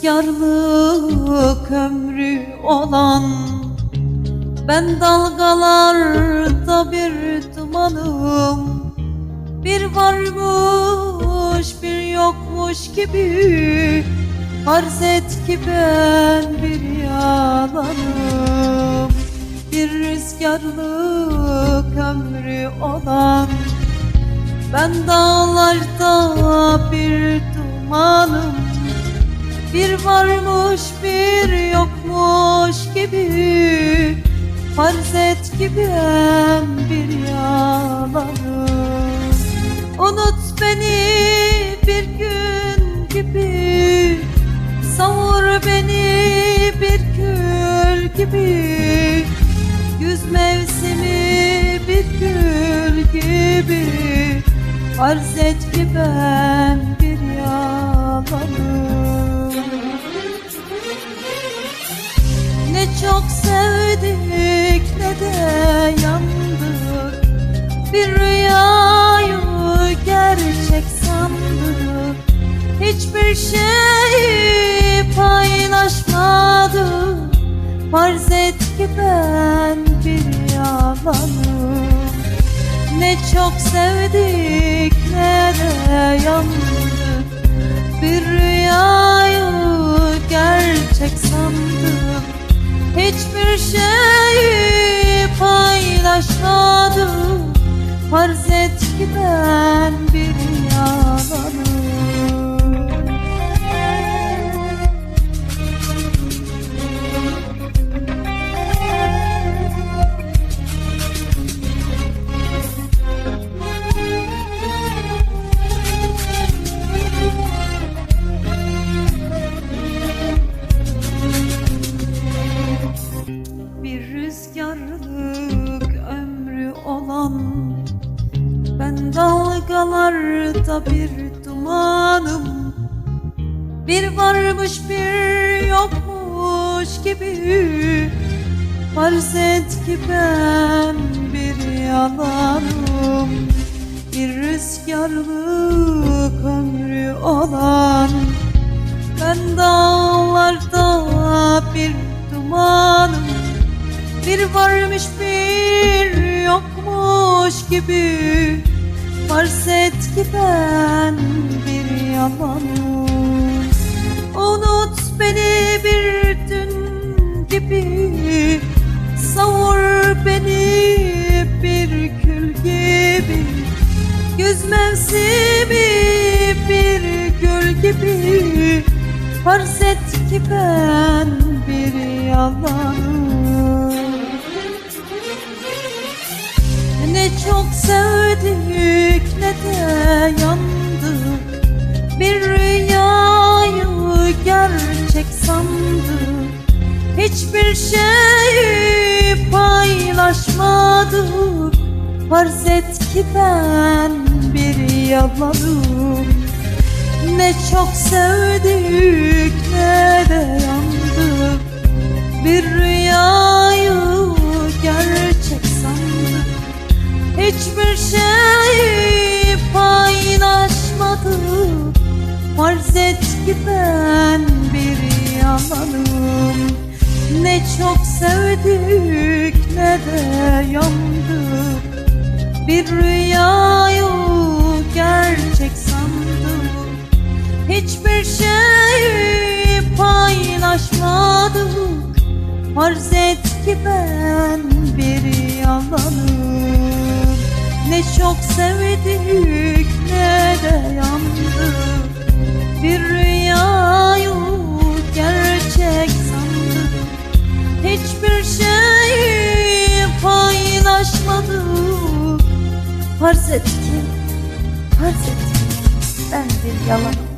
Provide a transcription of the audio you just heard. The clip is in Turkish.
rüzgarlık ömrü olan Ben dalgalarda bir dumanım. Bir varmış bir yokmuş gibi Farz et ki ben bir yalanım. Bir rüzgarlık ömrü olan Ben dağlarda bir dumanım Bir varmış bir yokmuş gibi. Farz et ki ben bir yalanım Unut beni bir gün gibi. Savur beni bir kül gibi. Güz mevsimi bir gül gibi. Farz et ki ben bir yalanım Ne çok sevdik ne de yandık. Bir rüyayı gerçek sandık. Hiçbir şeyi paylaşmadık. Farz et ki ben bir yalanım. Ne çok sevdik ne de yandık. Bir rüyayı gerçek sandık Hiçbir şeyi paylaşmadık Farz et ki ben bir yalanım Bir rüzgarlık ömrü olan Ben dalgalarda bir dumanım. Bir varmış bir yokmuş gibi Farz et ki ben bir yalanım. Bir rüzgarlık ömrü olan Bir varmış bir yokmuş gibi. Farz et ki ben bir yalanım. Unut beni bir dün gibi. Savur beni bir kül gibi. Güz mevsimi bir gül gibi. Farz et ki ben bir yalanım çok sevdik ne de yandık Bir rüyayı gerçek sandık Hiçbir şeyi paylaşmadık Farz et ki ben bir yalanım Ne çok sevdik ne de yandık Bir rüyayı Ben bir yalanım Ne çok sevdik ne de yandık. Bir rüyayı gerçek sandık Hiçbir şeyi paylaşmadık Farz et ki ben bir yalanım Ne çok sevdik ne de yandık. Bir Farz et ki, farz et ki ben bir yalanım